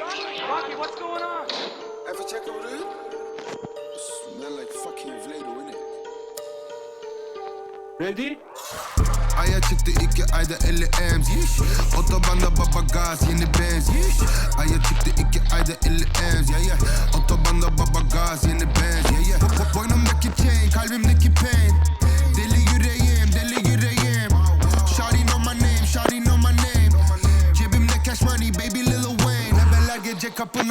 Rocky, what's going on? Even checken wat u? Smell like fucking Vledo, innit? Ready? Aya çıktı iki ayda 50 M's yiş. Otobanda baba gaz yeni benz yiş. Aya çıktı iki ayda 50 M's yeah yeah Otobanda baba gaz yeni benz yeah yeah Bo- Boynumdaki chain kalbimdeki pain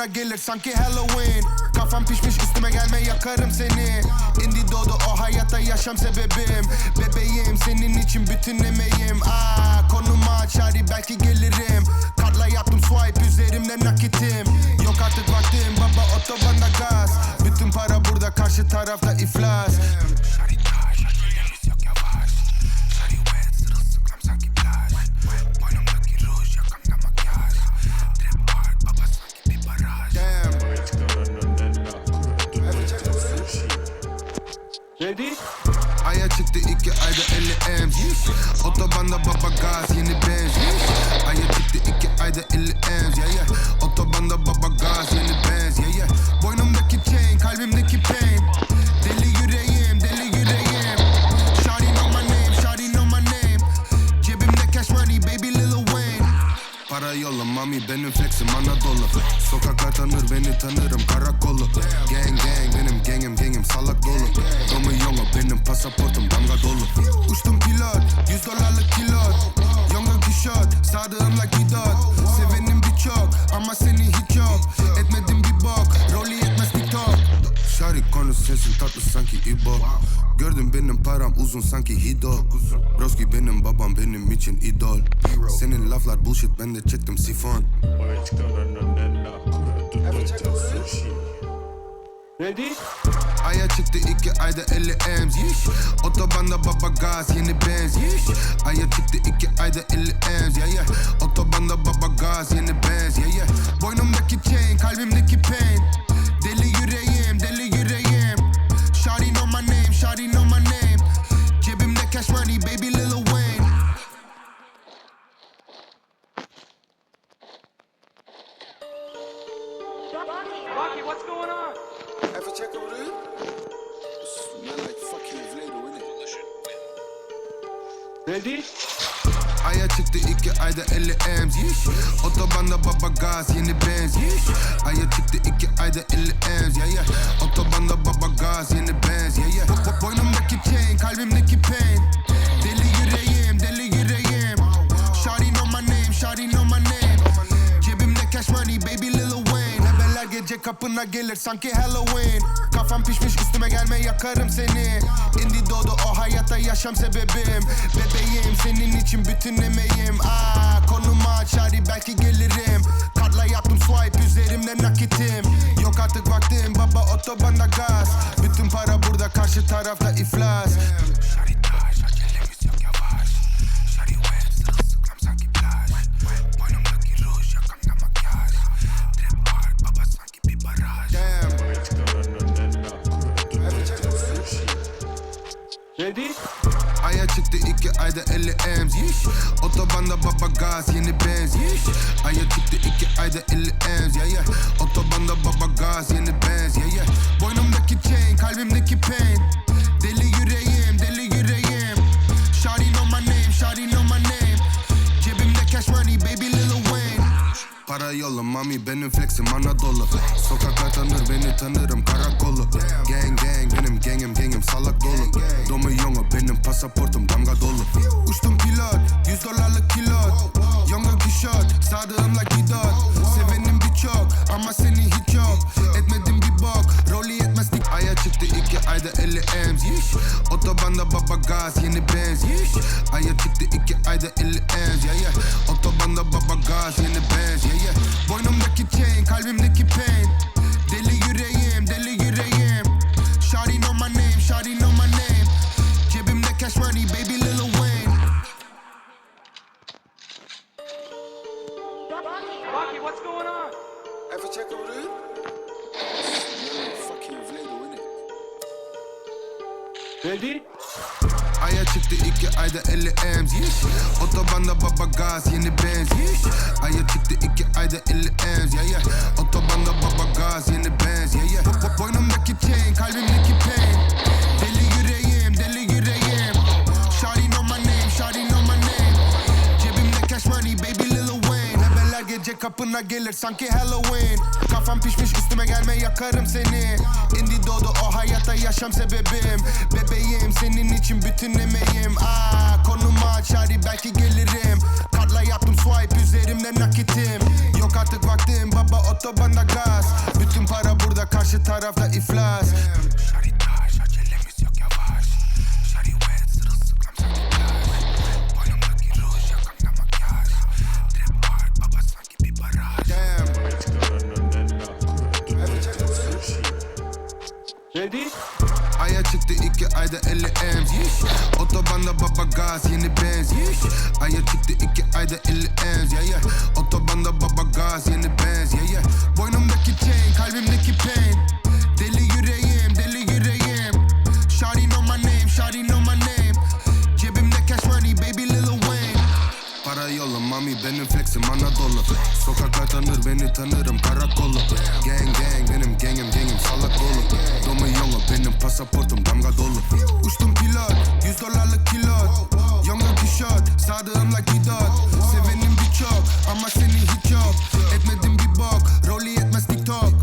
kapına gelir sanki Halloween. Kafam pişmiş üstüme gelme yakarım seni. Indi doğdu o hayatta yaşam sebebim. Bebeğim senin için bütün emeğim. Aa, Konumu aç hadi belki gelirim. Kartla yaptım swipe üzerimde nakitim. Yok artık vaktim baba otobanda gaz. Bütün para burada karşı tarafta iflas pasaportum damga dolu. Uçtum pilot 100 dolarlık kilot. Yongo kişot sadığımla gidot. Sevenim birçok ama seni hiç yok. Etmedim bir bok rolü yetmez tiktok Şari konu sesin tatlı sanki İbo. Gördüm benim param uzun sanki Hido. Broski benim babam benim için idol. Senin laflar bullshit ben de çektim sifon? Ready? Aya çıktı iki ayda 50 M's. Yiş. Otobanda baba gaz yeni benz. Yiş. Aya çıktı iki ayda 50 M's. Yeah yeah. Otobanda baba gaz yeni benz. Yeah yeah. Boynumdaki chain kalbimdeki pain. Deli yüreğim deli yüreğim. Shawty know my name shawty know my name. Cebimde cash money baby Ready? Aya çıktı iki ayda 50 M's. Yiş. Otobanda baba gaz yeni benz. Yiş. Aya çıktı iki ayda 50 M's. Yeah yeah. Otobanda baba gaz yeni benz. Yeah yeah. Bo- Boynumdaki chain kalbimdeki pain. Deli yüreğim deli yüreğim. Shawty know my name shawty know my name. Cebimde cash money baby Lil Wayne. Ebeler gece kapına gelir sanki Halloween Kafam pişmiş üstüme gelme yakarım seni. Indi doğdu o hayatta yaşam sebebim. Bebeğim senin için bütün emeğim. Aa, Konumu aç belki gelirim. Kartla yaptım swipe üzerimde nakitim. Yok artık vaktim baba otobanda gaz. Bütün para burada karşı tarafta iflas ayda 50 M's yiş. Otobanda baba gaz yeni benz yiş. Aya çıktı iki ayda 50 M's yeah yeah. Otobanda baba gaz yeni benz yeah yeah. Boynumdaki chain kalbimdeki pain. Deli yüreğim deli yüreğim. Shawty know my name shawty know my name. Cebimde cash money baby Lil Wayne. Para yolla mami benim flexim Anadolu. Sokaklar tanır beni tanırım karakolu. Gang gang benim gangim gangim salak dolu Domu yongo benim pasaportum damga dolu. Uçtum pilot 100 dolarlık kilot. Yongo kişot sadığımla gidot. Sevenim birçok ama seni hiç yok. Etmedim bir bok rolü yetmez Aya çıktı iki ayda 50 M's. Otobanda baba gaz yeni benz. Aya çıktı iki ayda 50 M's. Yeah yeah Geldi. Aya çıktı iki ayda 50 M's yeş. Otobanda baba gaz yeni benz yeş. Aya çıktı iki ayda 50 M's yeah, yeah. Otobanda baba gaz yeni benz yeah, yeah. Boynumdaki chain kalbimdeki pain kapına gelir sanki Halloween. Kafam pişmiş üstüme gelme yakarım seni. Indi doğdu o hayata yaşam sebebim. Bebeğim senin için bütün emeğim. Aa, Konumu aç hadi belki gelirim. Kartla yaptım swipe üzerimde nakitim. Yok artık vaktim baba otobanda gaz. Bütün para burada karşı tarafta iflas gaz yeni benz Yiş. Aya çıktı iki ayda 50 M's yeah, yeah. Otobanda baba gaz yeni benz yeah, yeah. Boynumdaki chain kalbimdeki pain. Deli yüreğim deli yüreğim. Shawty know my name Shawty know my name. Cebimde cash money baby Lil Wayne. Para yolla mami benim flexim Anadolu. Sokaklar tanır beni tanırım karakolu. Gang gang benim gangim gangim salak dolu Domu yolla benim pasaportum damga dolu. Uçtum pilot 100 dolarlık kilot Kişot sadığım like Didot Sevenim birçok ama seni hiç yok. Etmedim bir bok rolü yetmez TikTok.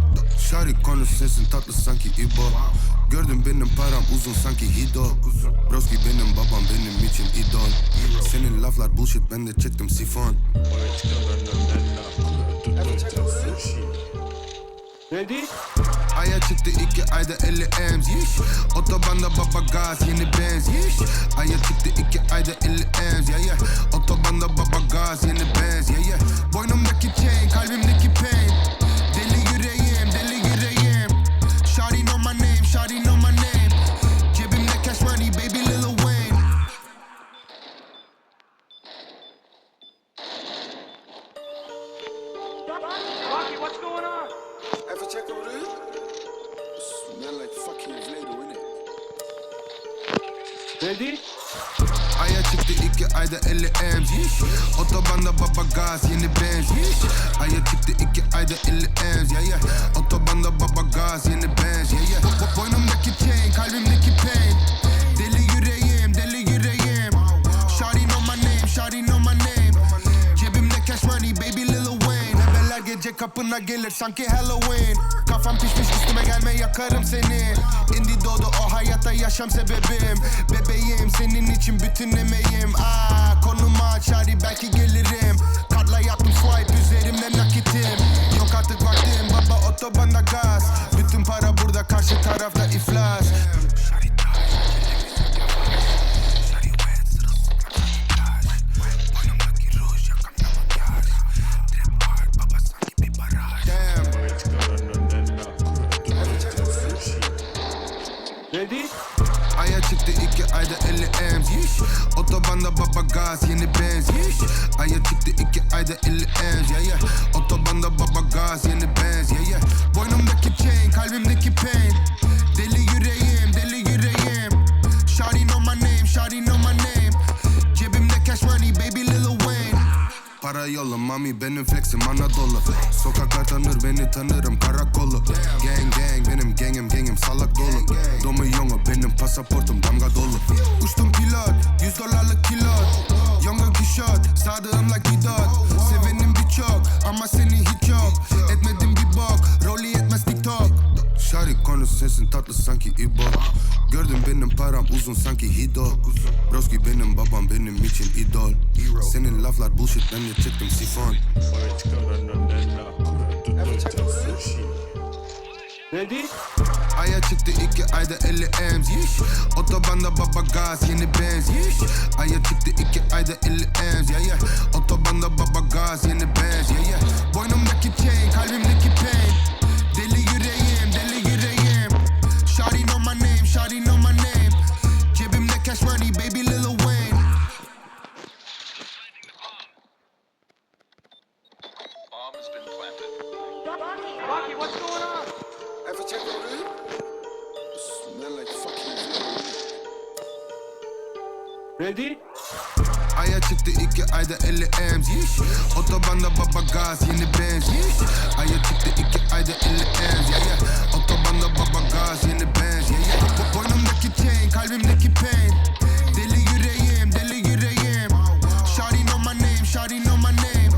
Şari konu sesin tatlı sanki İbo. Gördüm benim param uzun sanki Hido. Broski benim babam benim için idol. Senin laflar bullshit ben de çektim sifon. Ready? Aya çıktı iki ayda 50 M's. Otobanda baba gaz yeni benz. Aya çıktı iki ayda 50 M's yeah, yeah. Otobanda baba gaz yeni benz yeah, yeah. Boynumdaki chain kalbimdeki pain Deli yüreğim deli yüreğim Shawty know my name Shawty know my name Cebimde cash money baby Lil Wayne Rocky, what's going on? Even checken broer? Smell like fucking Vledo, innit? Ready? Aya çıktı iki ayda 50 M's Yiş. Otobanda baba gaz yeni benz. Aya çıktı iki ayda 50 M's yeah, yeah. Otobanda baba gaz yeni benz yeah, yeah. Bo- Boynumdaki chain kalbimdeki pain Deli yüreğim kapına gelir sanki Halloween. Kafam pişmiş üstüme gelme yakarım seni. Indi doğdu o hayata yaşam sebebim. Bebeğim senin için bütün emeğim. Aa, Konumu aç hadi belki gelirim. Kartla yaptım swipe üzerimde nakitim. Yok artık vaktim baba otobanda gaz. Bütün para burada karşı tarafta iflas mami benim flexim Anadolu Sokaklar tanır beni tanırım karakolu Gang gang benim gangim gangim salak dolu. Domu yonga benim pasaportum damga dolu. Uçtum pilot 100 dolarlık kilot Younger kişot sadığım like Didot Sevenim birçok ama seni hiç yok. Etmedim bir bok rolü yetmez TikTok. Şari konu sesin tatlı sanki İbo benim param uzun sanki Hido Broski benim babam benim için idol Senin laflar bullshit ben de çektim sifon Ready? Aya çıktı iki ayda 50 M's Yiş. Otobanda baba gaz yeni benz Yiş. Aya çıktı iki ayda 50 M's yeah, yeah. Otobanda baba gaz yeni benz yeah, yeah. Boynumdaki chain kalbimdeki pain Deli yüreğim cash money baby Lil Wayne Bomb has been planted. Rocky, what's going on? Even checken broer? Smell like fucking Vledo, innit? Ready? Aya çıktı iki ayda 50 M's Yiş. Otobanda baba gaz yeni benz Yiş. Aya çıktı iki ayda 50 M's yeah, yeah. Otobanda baba gaz yeni benz yeah, yeah. Bo- Boynumdaki chain kalbimdeki pain. Deli yüreğim deli yüreğim. Shawty know my name Shawty know my name.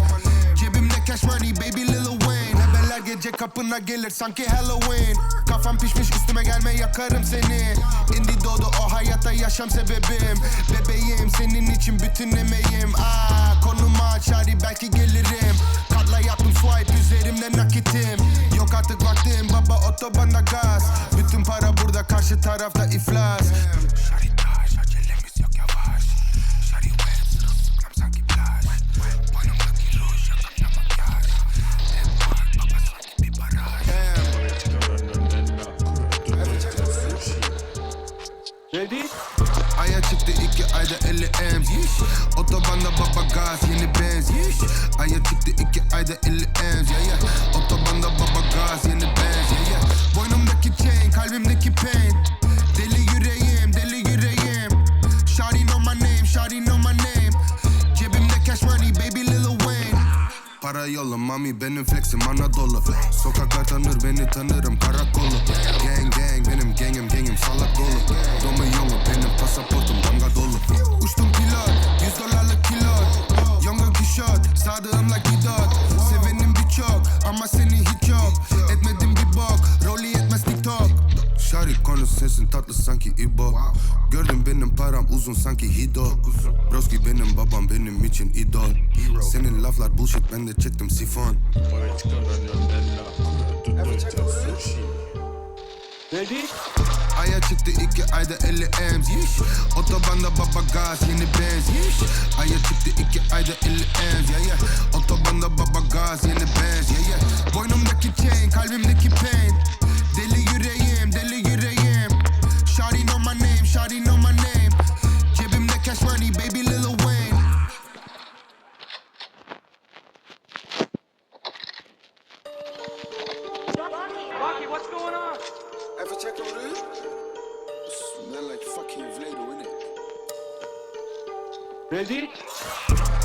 Cebimde cash money baby Lil Wayne. Ebeler gece kapına gelir sanki Halloween. Kafam pişmiş üstüme gelme yakarım seni. Indi doğdu o hayatta yaşam sebebim. Bebeğim senin için bütün emeğim. Aa, Konuma hadi belki gelirim. Kartla yaptım swipe üzerimde nakitim Yok artık vaktim baba otobanda gaz Bütün para burada karşı tarafta iflas Ready? Aya çıktı iki ayda 50 M's yiş. Otobanda baba gaz yeni benz mami benim flexim Anadolu Sokaklar tanır beni tanırım karakolu. Gang gang benim gangim gangim salak dolu. Domu yolu benim pasaportum damga dolu. Uçtum pilot 100 dolarlık kilot Younger kişot sadığım like dot Sevenim birçok ama seni hiç yok. Etmedim bir bok rolü yetmez tiktok. Şari konu sensin tatlı sanki İbo Gördüm benim param uzun sanki Hido. Broski benim babam benim için idol Senin laflar bullshit ben de çektim sifon Ready? Aya çıktı iki ayda 50 M's yiş. Otobanda baba gaz yeni benz yiş. Aya çıktı iki ayda 50 M's yeah, yeah. Otobanda baba gaz yeni benz yeah, yeah. Boynumdaki chain kalbimdeki pain Deli yüreğim deli yüreğim Shawty know my name Shawty know my name Cebimde cash money baby Ready?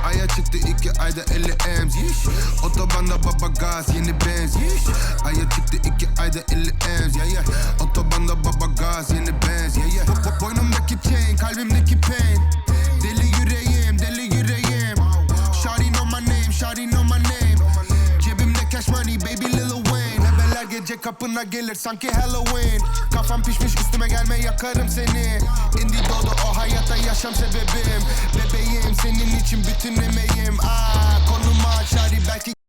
Aya çıktı iki ayda 50 M's yiş. Otobanda baba gaz yeni benz yiş. Aya çıktı iki ayda 50 M's yeah, yeah. Otobanda baba gaz yeni benz kapına gelir sanki Halloween. Kafam pişmiş üstüme gelme yakarım seni. Indi doğdu o hayatta yaşam sebebim. Bebeğim senin için bütün emeğim. Aa, Konuma aç hadi belki